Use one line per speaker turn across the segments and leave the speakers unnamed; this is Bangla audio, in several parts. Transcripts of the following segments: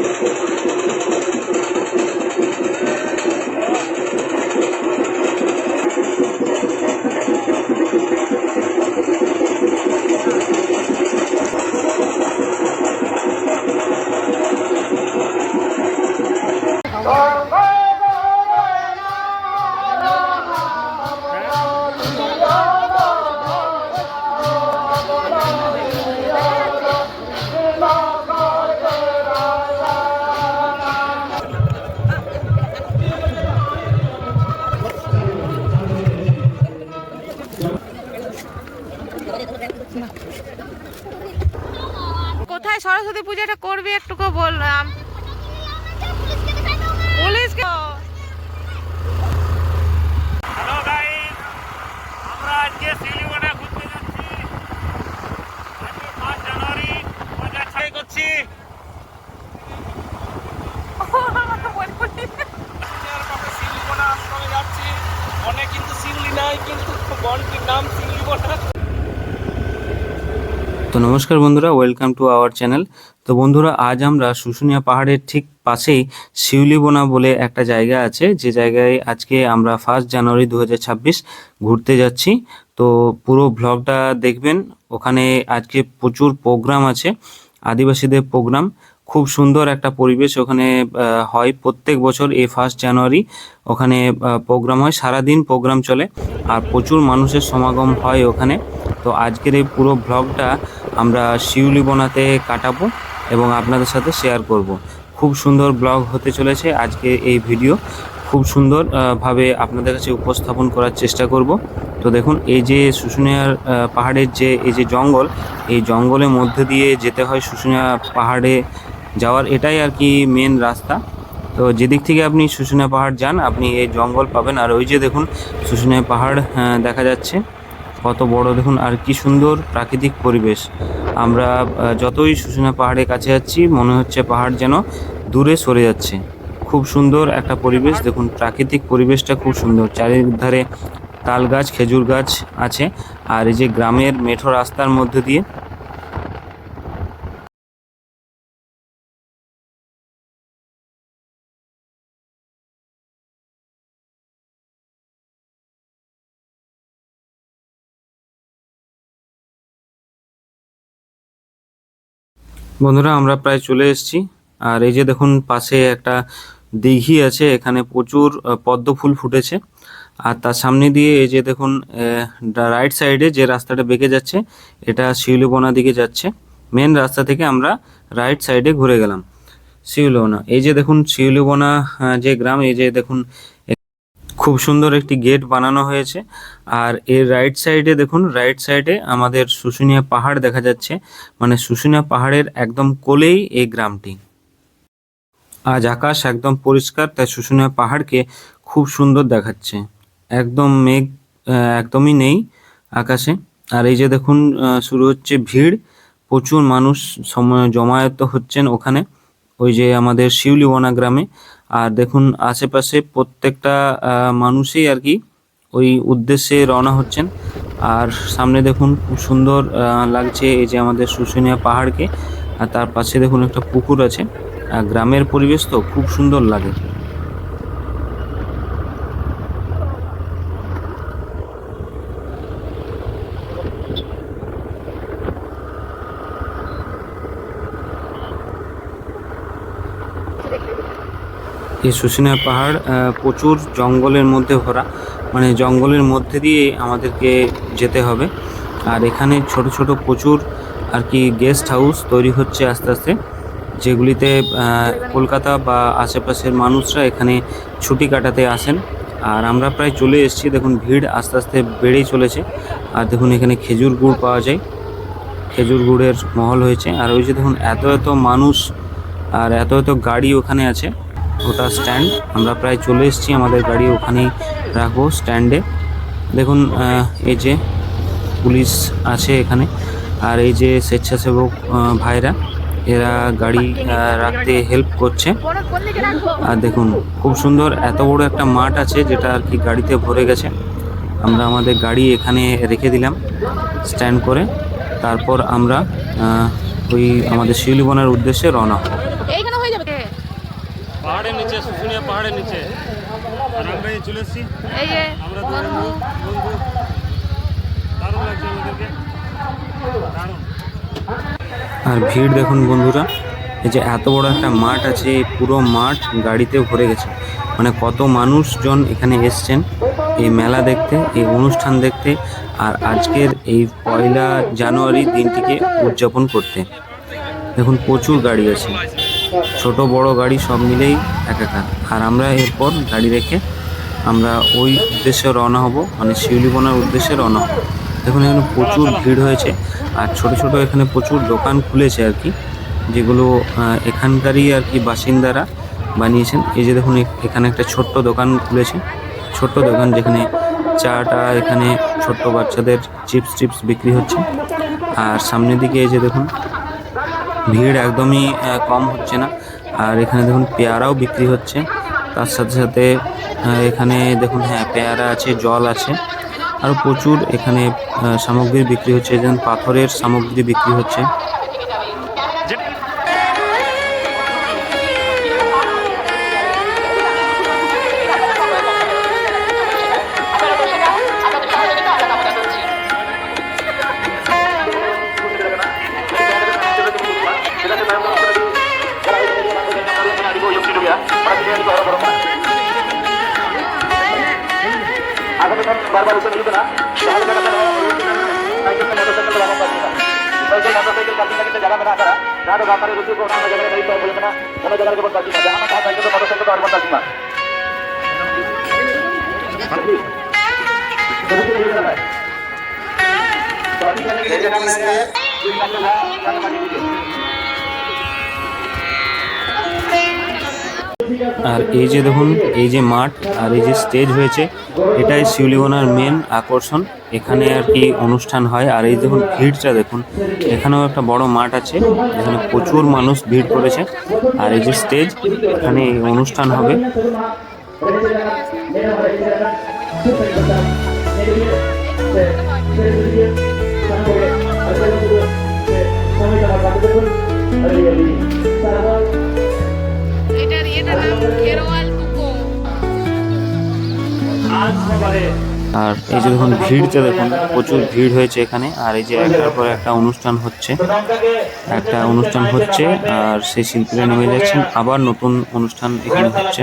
Thank you. সরস্বতী পূজাটা করবি একটুকু বললাম।
হ্যালো আমরা আজকে ঘুরতে যাচ্ছি। পাঁচ জানুয়ারি যাচ্ছি। অনেক কিন্তু শিউলি নাই, কিন্তু বনটির নাম শিলিগুড়া।
তো নমস্কার বন্ধুরা ওয়েলকাম টু আওয়ার চ্যানেল তো বন্ধুরা, আজ আমরা শুশুনিয়া পাহাড়ের ঠিক পাশেই শিউলিবোনা বলে একটা জায়গা আছে। যে জায়গায় আজকে আমরা ফার্স্ট জানুয়ারি দু হাজার ছাব্বিশ ঘুরতে যাচ্ছি। তো পুরো ব্লগটা দেখবেন। ওখানে আজকে প্রচুর প্রোগ্রাম আছে। আদিবাসীদের প্রোগ্রাম খুব সুন্দর একটা পরিবেশ ওখানে হয় প্রত্যেক বছর এই ফার্স্ট জানুয়ারি ওখানে প্রোগ্রাম হয়, সারাদিন প্রোগ্রাম চলে আর প্রচুর মানুষের সমাগম হয় ওখানে। তো আজকের এই পুরো ব্লগটা আমরা শিউলিবোনাতে কাটাবো এবং আপনাদের সাথে শেয়ার করব। খুব সুন্দর ব্লগ হতে চলেছে আজকে এই ভিডিও খুব সুন্দর ভাবে আপনাদের কাছে উপস্থাপন করার চেষ্টা করব। তো দেখুন, এই যে শুশুনিয়ার পাহাড়ের যে, এই যে জঙ্গল, এই জঙ্গলের মধ্যে দিয়ে যেতে হয় শুশুনিয়া পাহাড়ে যাওয়ার এটাই আর কি মেন রাস্তা। তো যেদিক থেকে আপনি শুশুনিয়া পাহাড় যান, আপনি এই জঙ্গল পাবেন। আর ওই যে দেখুন, শুশুনিয়া পাহাড় দেখা যাচ্ছে। কত বড় দেখুন, আর কি সুন্দর প্রাকৃতিক পরিবেশ। আমরা যতই শুশুনিয়া পাহাড়ের কাছে যাচ্ছি, মনে হচ্ছে পাহাড় যেন দূরে সরে যাচ্ছে। খুব সুন্দর একটা পরিবেশ, দেখুন, প্রাকৃতিক পরিবেশটা খুব সুন্দর। চারিধারে তাল গাছ, খেজুর গাছ আছে। আর এই যে গ্রামের মেঠো রাস্তার মধ্যে দিয়ে বন্ধুরা, আমরা প্রায় চলে এসেছি। আর এই যে দেখুন, পাশে একটা দিঘি আছে, এখানে প্রচুর পদ্ম ফুল ফুটেছে। আর তার সামনে দিয়ে এই যে দেখুন রাইট সাইডে যে রাস্তাটা বেঁকে যাচ্ছে, এটা শিউলিবোনা দিকে যাচ্ছে। মেন রাস্তা থেকে আমরা রাইট সাইডে ঘুরে গেলাম। শিউলিবোনা এই যে দেখুন শিউলিবোনা যে গ্রাম, এই যে দেখুন খুব সুন্দর একটি গেট বানানো হয়েছে। আর এর রাইট সাইডে দেখুন রাইট সাইডে আমাদের শুশুনিয়া পাহাড় দেখা যাচ্ছে। মানে শুশুনিয়া পাহাড়ের একদম কোলেই এই গ্রামটি। আজ আকাশ একদম পরিষ্কার, তাই শুশুনিয়া পাহাড়কে খুব সুন্দর দেখাচ্ছে। একদম মেঘ একদমই নেই আকাশে। আর এই যে দেখুন শুরু হচ্ছে ভিড়। প্রচুর মানুষ জমায়েত হচ্ছেন ওখানে। ওই যে আমাদের শিউলিবনা গ্রামে। আর দেখুন, আশেপাশে প্রত্যেকটা মানুষই আর কি ওই উদ্দেশ্যে রওনা হচ্ছেন। আর সামনে দেখুন, খুব সুন্দর লাগছে এই যে আমাদের শুশুনিয়া পাহাড়কে। আর তার পাশে দেখুন একটা পুকুর আছে। গ্রামের পরিবেশ তো খুব সুন্দর লাগে। এই শুশুনিয়া পাহাড় প্রচুর জঙ্গলের মধ্যে ভরা। মানে জঙ্গলের মধ্যে দিয়ে আমাদেরকে যেতে হবে। আর এখানে ছোট ছোট প্রচুর আর কি গেস্ট হাউস তৈরি হচ্ছে আস্তে আস্তে, যেগুলিতে কলকাতা বা আশেপাশের মানুষরা এখানে ছুটি কাটাতে আসেন। আর আমরা প্রায় চলে এসেছি, দেখুন ভিড় আস্তে আস্তে বেড়েই চলেছে। আর দেখুন এখানে খেজুর গুড় পাওয়া যায়। খেজুর গুড়ের মহল হয়েছে। আর ওই যে দেখুন, এত এত মানুষ আর এত এত গাড়ি ওখানে আছে। ওটা স্ট্যান্ড। আমরা প্রায় চলে এসেছি আমাদের গাড়ি ওখানেই রাখব স্ট্যান্ডে। দেখুন এই যে পুলিশ আছে এখানে, আর এই যে স্বেচ্ছাসেবক ভাইরা, এরা গাড়ি রাখতে হেল্প করছে। আর দেখুন, খুব সুন্দর, এত বড় একটা মাঠ আছে যেটা আর কি গাড়িতে ভরে গেছে। আমরা আমাদের গাড়ি এখানে রেখে দিলাম স্ট্যান্ড করে। তারপর আমরা ওই আমাদের শিউলিবনের উদ্দেশ্যে রওনা
পাহাড়ের নিচে শুশুনিয়া পাহাড়ের নিচে। আর আমরা এই চলে এসেছি।
এই যে
আমরা
বন্ধু।
বন্ধু। দারুণ লাগছে আমাদেরকে। দারুণ।
আর ভিড় দেখুন বন্ধুরা এই যে এত বড় একটা মাঠ আছে পুরো মাঠ গাড়িতে ভরে গেছে। মানে কত মানুষজন এখানে এসছেন এই মেলা দেখতে এই অনুষ্ঠান দেখতে আর আজকের এই পয়লা জানুয়ারি দিনটিকে উদযাপন করতে। দেখুন প্রচুর গাড়ি আছে। ছোট, বড় গাড়ি সব মিলেই একাকার। আর আমরা এরপর গাড়ি রেখে আমরা ওই উদ্দেশ্যে রওনা হব মানে শিউলিবোনার উদ্দেশ্যে রওনা হব। দেখুন, এখানে প্রচুর ভিড় হয়েছে, আর ছোট ছোট এখানে প্রচুর দোকান খুলেছে আর কি, যেগুলো এখানকারই আর কি বাসিন্দারা বানিয়েছেন। এই যে দেখুন এখানে একটা ছোট্ট দোকান খুলেছে, ছোট্ট দোকান যেখানে চাটা, এখানে ছোট্ট বাচ্চাদের চিপস, টিপস বিক্রি হচ্ছে। আর সামনের দিকে এই যে দেখুন ভিড় একদমই কম হচ্ছে না। আর এখানে দেখুন পেয়ারাও বিক্রি হচ্ছে। তার সাথে সাথে এখানে দেখুন হ্যাঁ পেয়ারা আছে, জল আছে। আর প্রচুর এখানে সামগ্রী বিক্রি হচ্ছে। যেমন পাথরের সামগ্রী বিক্রি হচ্ছে।
আগামী বারবার এসে মিলবে না তাহলে মোটরসাইকেল বাবা পাচ্ছে না সাইকেল মোটরসাইকেল কাজ থেকে জায়গা মেলা করা నాడు వ్యాపారి రుచి కూడా ఉన్న జగన్ రైతు బులిమిన ఉన్న జగన్ కూడా తగ్గింది జగన్ ఆ సైకిల్ మరో సైకిల్ అరవై తగ్గిందా Thank you.
আর এই যে দেখুন, এই যে মাঠ আর এই যে স্টেজ হয়েছে, এটাই শিউলিগোনার মেন আকর্ষণ। এখানে আর কি অনুষ্ঠান হয়। আর এই দেখুন, ভিড়টা দেখুন। এখানেও একটা বড় মাঠ আছে, এখানে প্রচুর মানুষ ভিড় করেছে। আর এই যে স্টেজ এখানে অনুষ্ঠান হবে।
এটার এটার
আর এই যে দেখুন ভিড়টা দেখুন, প্রচুর ভিড় হয়েছে এখানে, আর এই যে একটার পর একটা অনুষ্ঠান হচ্ছে। একটা অনুষ্ঠান হচ্ছে, আর সেই শিল্পীরা নেমে যাচ্ছেন, আবার নতুন অনুষ্ঠান এখানে হচ্ছে।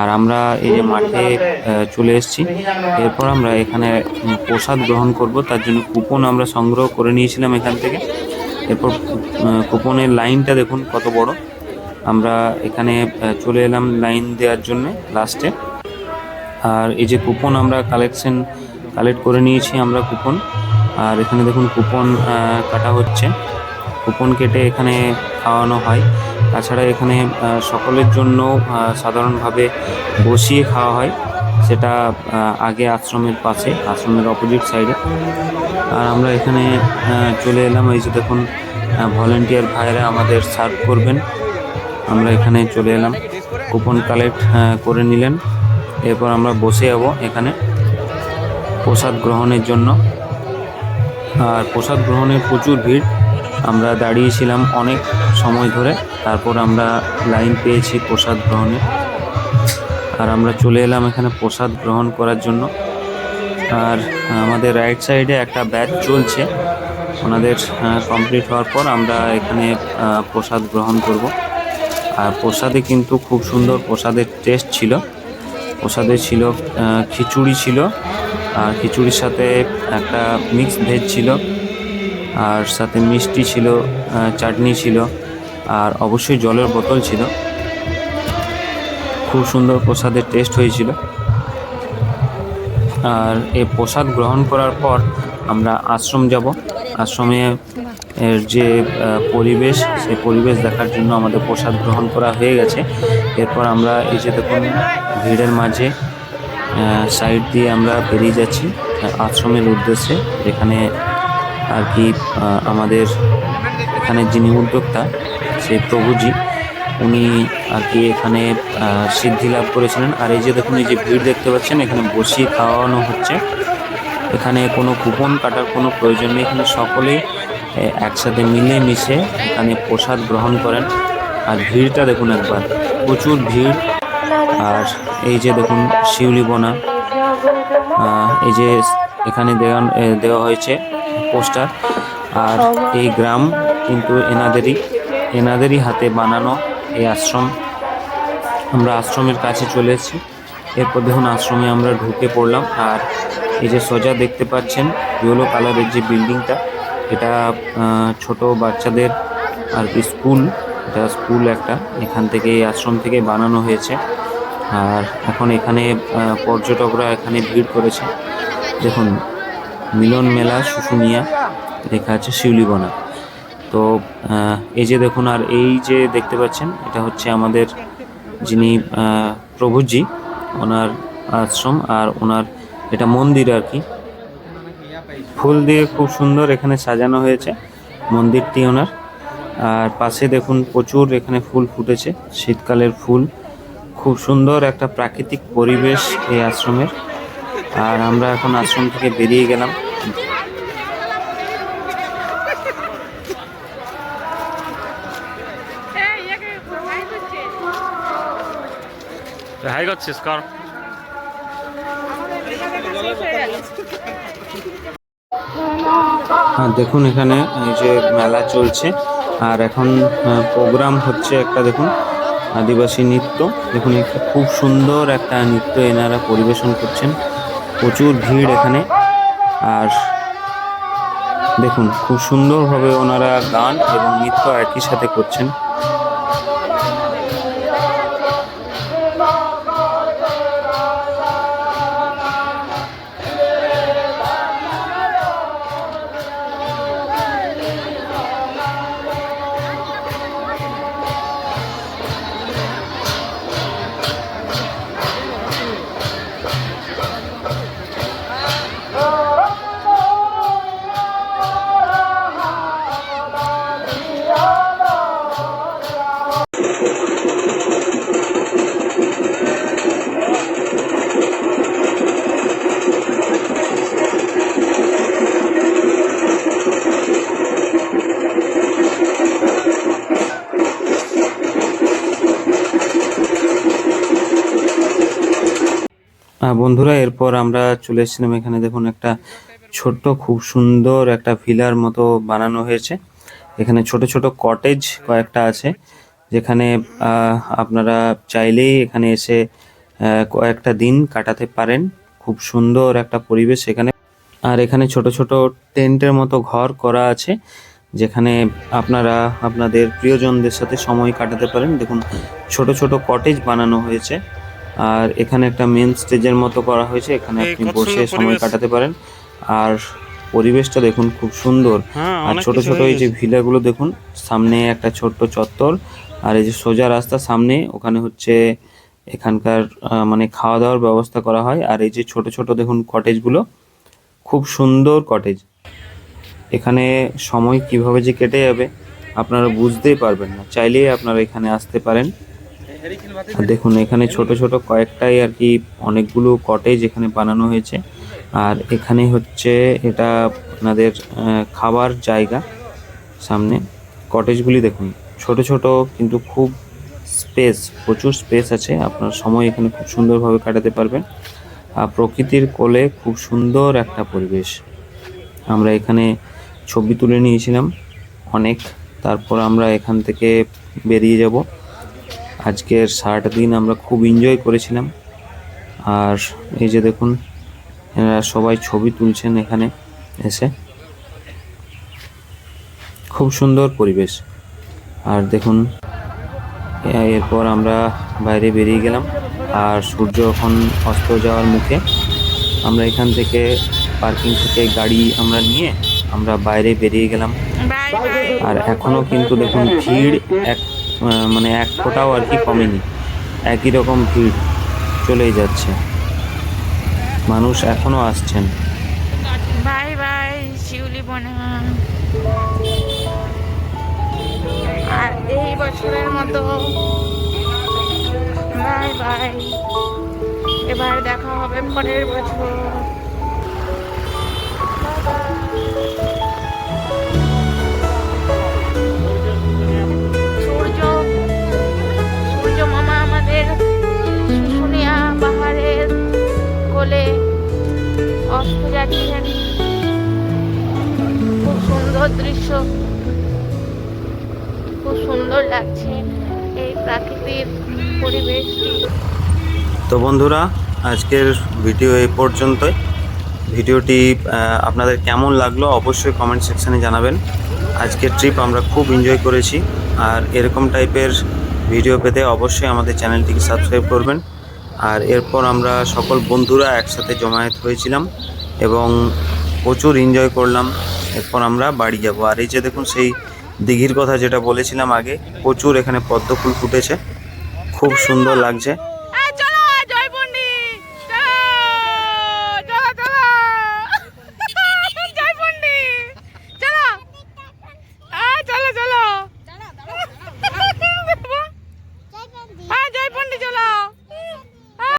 আর আমরা এই যে মাঠে চলে এসেছি। এরপর আমরা এখানে প্রসাদ গ্রহণ করব, তার জন্য কুপন আমরা সংগ্রহ করে নিয়েছিলাম এখান থেকে। এরপর কুপনের লাইনটা দেখুন কত বড়। আমরা এখানে চলে এলাম লাইন দেওয়ার জন্য লাস্টে আর এই যে কুপন আমরা কালেকশন কালেক্ট করে নিয়েছি আমরা কুপন আর এখানে দেখুন কুপন কাটা হচ্ছে। কুপন কেটে এখানে খাওয়ানো হয়। তাছাড়া এখানে সকলের জন্য সাধারণভাবে বসিয়ে খাওয়া হয়। সেটা আগে আশ্রমের পাশে, আশ্রমের অপোজিট সাইডে আর আমরা এখানে চলে এলাম। এই যে দেখুন ভলেন্টিয়ার ভাইরা আমাদের সার্ভ করবেন। আমরা এখানে চলে এলাম। কুপন কালেক্ট করে নিলেন। এরপর আমরা বসে যাব এখানে প্রসাদ গ্রহণের জন্য। আর প্রসাদ গ্রহণের প্রচুর ভিড়। আমরা দাঁড়িয়েছিলাম অনেক সময় ধরে। তারপর আমরা লাইন পেয়েছি প্রসাদ গ্রহণে। আর আমরা চলে এলাম এখানে প্রসাদ গ্রহণ করার জন্য। আর আমাদের রাইট সাইডে একটা ব্যাচ চলছে। ওনাদের কমপ্লিট হওয়ার পর আমরা এখানে প্রসাদ গ্রহণ করব। আর প্রসাদে কিন্তু খুব সুন্দর প্রসাদের টেস্ট ছিল। প্রসাদে ছিল খিচুড়ি ছিল, আর খিচুড়ির সাথে একটা মিক্স ভেজ ছিল, আর সাথে মিষ্টি ছিল চাটনি ছিল, আর অবশ্যই জলের বোতল ছিল। খুব সুন্দর প্রসাদের টেস্ট হয়েছিল। আর এই প্রসাদ গ্রহণ করার পর আমরা আশ্রম যাব। আশ্রমে এর যে পরিবেশ, সেই পরিবেশ দেখার জন্য আমাদের প্রসাদ গ্রহণ করা হয়ে গেছে। এরপর আমরা এই যে দেখুন, ভিড়ের মাঝে সাইড দিয়ে আমরা বেরিয়ে যাচ্ছি আশ্রমের উদ্দেশ্যে। যেখানে আর কি আমাদের এখানে যিনি উদ্যোক্তা, সেই প্রভুজি, উনি আর কি এখানে সিদ্ধি লাভ করেছিলেন। আর এই যে দেখুন, এই যে ভিড় দেখতে পাচ্ছেন, এখানে বসিয়ে খাওয়ানো হচ্ছে। এখানে কোনো কুপন কাটার কোনো প্রয়োজন নেই। এখানে সকলেই একসাথে মিলে মিশে এখানে প্রসাদ গ্রহণ করেন। আর ভিড়টা দেখুন একবার, প্রচুর ভিড়। আর এই যে দেখুন শিউলি বোনা এই যে এখানে দেওয়া দেওয়া হয়েছে পোস্টার। আর এই গ্রাম কিন্তু এনাদেরই এনাদেরই হাতে বানানো এই আশ্রম। আমরা আশ্রমের কাছে চলে এসেছি। এরপর দেখুন আশ্রমে আমরা ঢুকে পড়লাম। আর এই যে সোজা দেখতে পাচ্ছেন ইয়েলো কালারের যে বিল্ডিংটা এটা ছোট বাচ্চাদের আর কি স্কুল। এটা স্কুল একটা। এখান থেকে আশ্রম থেকে বানানো হয়েছে। আর এখন এখানে পর্যটকরা এখানে ভিড় করেছে। দেখুন, মিলন মেলা, শুশুনিয়া, লেখা আছে শিউলিবনা। তো এই যে দেখুন, আর এই যে দেখতে পাচ্ছেন, এটা হচ্ছে আমাদের যিনি প্রভুজি, ওনার আশ্রম। আর ওনার, এটা মন্দির আর কি। ফুল দিয়ে খুব সুন্দর এখানে সাজানো হয়েছে মন্দিরটি ওনার। আর পাশে দেখুন প্রচুর এখানে ফুল ফুটেছে শীতকালের ফুল। খুব সুন্দর একটা প্রাকৃতিক পরিবেশ এই আশ্রমের আর আমরা এখন আশ্রম থেকে বেরিয়ে গেলাম।
হাই করছিস কর
দেখুন এখানে এই যে মেলা চলছে, আর এখন প্রোগ্রাম হচ্ছে একটা দেখুন, আদিবাসী নৃত্য। দেখুন একটা খুব সুন্দর একটা নৃত্য এনারা পরিবেশন করছেন। প্রচুর ভিড় এখানে। আর দেখুন, খুব সুন্দরভাবে ওনারা গান এবং নৃত্য একই সাথে করছেন। বন্ধুরা, এরপর আমরা চলে এসেছিলাম এখানে। দেখুন, একটা ছোট্ট, খুব সুন্দর একটা ভিলার মতো বানানো হয়েছে। এখানে ছোট ছোট কটেজ কয়েকটা আছে, যেখানে আপনারা চাইলেই এখানে এসে কয়েকটা দিন কাটাতে পারেন। খুব সুন্দর একটা পরিবেশ এখানে। আর এখানে ছোট ছোট টেন্টের মতো ঘর করা আছে, যেখানে আপনারা, আপনাদের প্রিয়জনদের সাথে সময় কাটাতে পারেন। দেখুন, ছোট ছোট কটেজ বানানো হয়েছে। আর এখানে একটা মেন স্টেজের মতো করা হয়েছে। এখানে আপনি বসে সময় কাটাতে পারেন। আর পরিবেশটা দেখুন খুব সুন্দর।
হ্যাঁ
আর ছোট ছোট এই যে। ভিলাগুলো দেখুন সামনে একটা ছোট্ট চত্বর। আর এই যে সোজা রাস্তা সামনে ওখানে হচ্ছে এখানকার মানে খাওয়া দাওয়ার ব্যবস্থা করা হয়। আর এই যে ছোট ছোট দেখুন কটেজগুলো খুব সুন্দর কটেজ এখানে সময় কীভাবে যে কেটে যাবে আপনারা বুঝতেই পারবেন না। চাইলেই আপনারা এখানে আসতে পারেন। দেখুন, এখানে ছোট ছোট কয়েকটাই আর কি অনেকগুলো কটেজ এখানে বানানো হয়েছে। আর এখানে হচ্ছে এটা আপনাদের খাবার জায়গা সামনে। কটেজগুলি দেখুন, ছোট ছোট কিন্তু খুব স্পেস প্রচুর স্পেস আছে। আপনার সময় এখানে খুব সুন্দরভাবে কাটাতে পারবেন। আর প্রকৃতির কোলে খুব সুন্দর একটা পরিবেশ। আমরা এখানে ছবি তুলে নিয়েছিলাম অনেক। তারপর আমরা এখান থেকে বেরিয়ে যাব। আজকের সারাটা দিন আমরা খুব এনজয় করেছিলাম। আর এই যে দেখুন এরা সবাই ছবি তুলছেন এখানে এসে। খুব সুন্দর পরিবেশ। আর দেখুন এরপর আমরা বাইরে বেরিয়ে গেলাম। আর সূর্য এখন অস্ত যাওয়ার মুখে। আমরা এখান থেকে পার্কিং থেকে গাড়ি আমরা নিয়ে আমরা বাইরে বেরিয়ে গেলাম। আর এখনও কিন্তু দেখুন ভিড় এক মানে এক ফোঁটাও আর কি কমেনি। একই রকম ভিড় চলেই যাচ্ছে। মানুষ এখনও আসছেন।
বাই বাই, শিউলি বোনা। আর এই বছরের মতো বাই বাই। এবার দেখা হবে পরের বছর। যাচ্ছেন খুব সুন্দর দৃশ্য। খুব সুন্দর লাগছে এই প্রাকৃতিক পরিবেশটি।
তো বন্ধুরা, আজকের ভিডিও এই পর্যন্তই। ভিডিওটি আপনাদের কেমন লাগল অবশ্যই কমেন্ট সেকশানে জানাবেন। আজকের ট্রিপ আমরা খুব এনজয় করেছি। আর এরকম টাইপের ভিডিও পেতে অবশ্যই আমাদের চ্যানেলটিকে সাবস্ক্রাইব করবেন। আর এরপর আমরা সকল বন্ধুরা একসাথে জমায়েত হয়েছিলাম। এবং প্রচুর এনজয় করলাম। এরপর আমরা বাড়ি যাব। আর এই যে দেখুন, সেই দিঘির কথা যেটা বলেছিলাম আগে, প্রচুর এখানে পদ্ম ফুল ফুটেছে। খুব সুন্দর লাগছে।